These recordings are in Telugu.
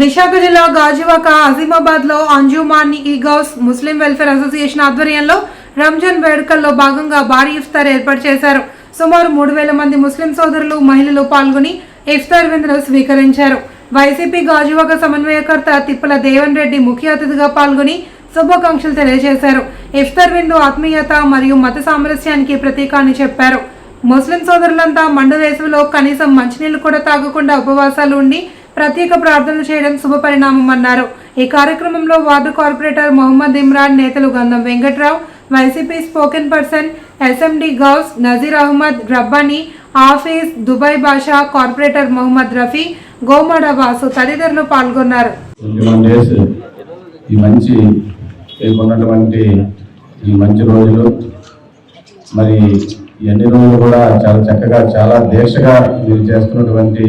విశాఖ జిల్లా గాజువాక అజీమాబాద్లో అంజుమాన్ ఈగౌస్ ముస్లిం వెల్ఫేర్ అసోసియేషన్ ఆధ్వర్యంలో రంజాన్ వేడుకల్లో భాగంగా భారీ ఇఫ్తార్ ఏర్పాటు చేశారు. సుమారు మూడు వేల మంది ముస్లిం సోదరులు మహిళలు పాల్గొని ఇఫ్తార్ విందును స్వీకరించారు. వైసీపీ గాజువాక సమన్వయకర్త తిప్పల దేవన్ రెడ్డి ముఖ్య అతిథిగా పాల్గొని శుభాకాంక్షలు తెలియజేశారు. ఇఫ్తార్ విందు ఆత్మీయత మరియు మత సామరస్యానికి ప్రతీక అని చెప్పారు. ముస్లిం సోదరులంతా మండు వేసవిలో కనీసం మంచినీళ్ళు కూడా తాగకుండా ఉపవాసాలు ఉండి ప్రత్యేక ప్రార్థనలు చేయడం శుభ పరిణామం అన్నారు ఈ కార్యక్రమంలో వార్డు కార్పొరేటర్ మొహమ్మద్ ఇమ్రాన్ నేతలు Gandham Venkatrao YCP spoken person SMD Ghouse Nazeer Ahmed Rabbani office Dubai Basha corporator Mohammed Rafi Gomada Vasu తదితరులు పాల్గొన్నారు. ఈ మంచి ఈ మంచి రోజులు మరి ఎన్ని రోజులు కూడా చాలా చక్కగా చాలా దీక్షగా మీరు చేస్తున్నటువంటి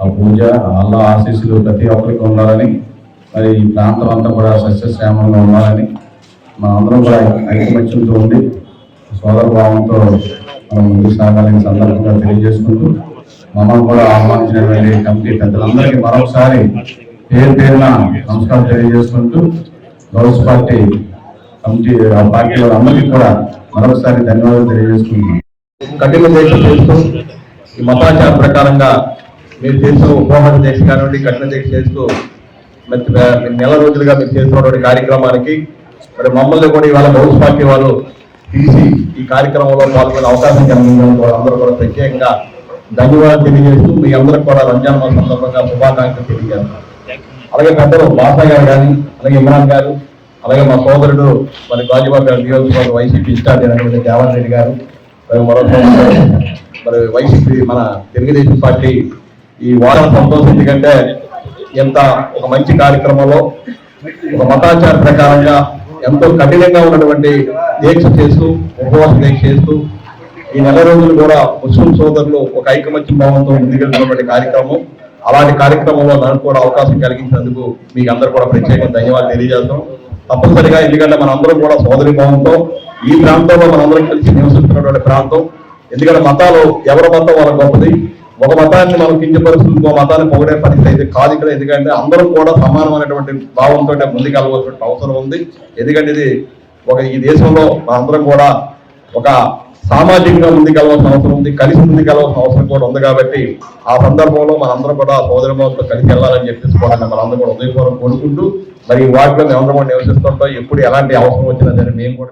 ఆ పూజ అల్లా ఆశీస్సులు ప్రతి ఒక్కరికి ఉండాలని మరి ఈ ప్రాంతం అంతా కూడా సస్యశ్యామంగా ఉండాలని మన అందరం కూడా ఐకమత్యంతో ఉండి సోదర భావంతో మనం ముందుకు సాగాలని సందర్భంగా తెలియజేసుకుంటూ మమ్మల్ని కూడా ఆహ్వానించినటువంటి కమిటీ పెద్దలందరికీ మరొకసారి పేరు పేరున నమస్కారం తెలియజేసుకుంటూ గౌరవ పార్టీ కమిటీ ఆ పార్టీ వాళ్ళందరికీ కూడా మరొకసారి ధన్యవాదాలు తెలియజేసుకుంటున్నాం. కఠిన దీక్ష చేస్తూ ఈ మతాచార ప్రకారంగా మీరు చేసిన ఉపవాస దీక్ష కానివ్వండి కఠిన దీక్ష చేస్తూ మరి నెల రోజులుగా మీరు చేస్తున్నటువంటి కార్యక్రమానికి మరి మమ్మల్ని కూడా ఇవాళ హౌస్ పార్టీ వాళ్ళు తీసి ఈ కార్యక్రమంలో పాల్గొనే అవకాశం కలిగిందని అందరూ కూడా ప్రత్యేకంగా ధన్యవాదాలు తెలియజేస్తూ మీ అందరికి కూడా రంజాన్ మాస సందర్భంగా శుభాకాంక్షలు తెలియజేస్తున్నాం అలాగే పెద్దలు బాసా గారు కానీ అలాగే ఇమ్రాన్ గారు అలాగే మా సోదరుడు మరి గాజుబాబు గారు నియోజకవర్గ వైసీపీ ఇన్ఛార్జ్ అయినటువంటి దేవన్ రెడ్డి గారు మరి మరో మరి వైసీపీ మన తెలుగుదేశం పార్టీ ఈ వారం సంతోషం ఎందుకంటే ఎంత ఒక మంచి కార్యక్రమంలో ఒక మతాచార ప్రకారంగా ఎంతో కఠినంగా ఉన్నటువంటి దీక్ష చేస్తూ ఉపవాస దీక్ష చేస్తూ ఈ నెల రోజులు కూడా ముస్లిం సోదరులు ఒక ఐకమత్య భావంతో ముందుకెళ్తున్నటువంటి కార్యక్రమం. అలాంటి కార్యక్రమంలో నాకు కూడా అవకాశం కలిగించినందుకు మీకు అందరూ కూడా ప్రత్యేకంగా ధన్యవాదాలు తెలియజేస్తాం తప్పనిసరిగా ఎందుకంటే మనందరం కూడా సోదరి భావంతో ఈ ప్రాంతంలో మనందరం కలిసి నివసిస్తున్నటువంటి ప్రాంతం. ఎందుకంటే మతాలు ఎవరి మతం వాళ్ళ గొప్పది. ఒక మతాన్ని మనం కించపరుస్తుంది ఇంకో మతాన్ని పొగడే పరిస్థితి అయితే కాదు ఇక్కడ. ఎందుకంటే అందరం కూడా సమానమైనటువంటి భావంతో ముందుకెళ్ళవలసిన అవసరం ఉంది. ఎందుకంటే ఇది ఒక ఈ దేశంలో మనందరం కూడా ఒక సామాజికంగా ముందుకెళ్ళవలసిన అవసరం ఉంది. కలిసి ముందుకెళ్ళవలసిన అవసరం కూడా ఉంది కాబట్టి ఆ సందర్భంలో మనందరం కూడా సోదరి భావంతో కలిసి వెళ్ళాలని చెప్పేసి కూడా మనందరం కూడా ఉదయపూర్వం కోరుకుంటూ మరి ఈ వాటిలో మేమందరం కూడా నివసిస్తుంటాం. ఎప్పుడు ఎలాంటి అవసరం వచ్చినా సరే మేము కూడా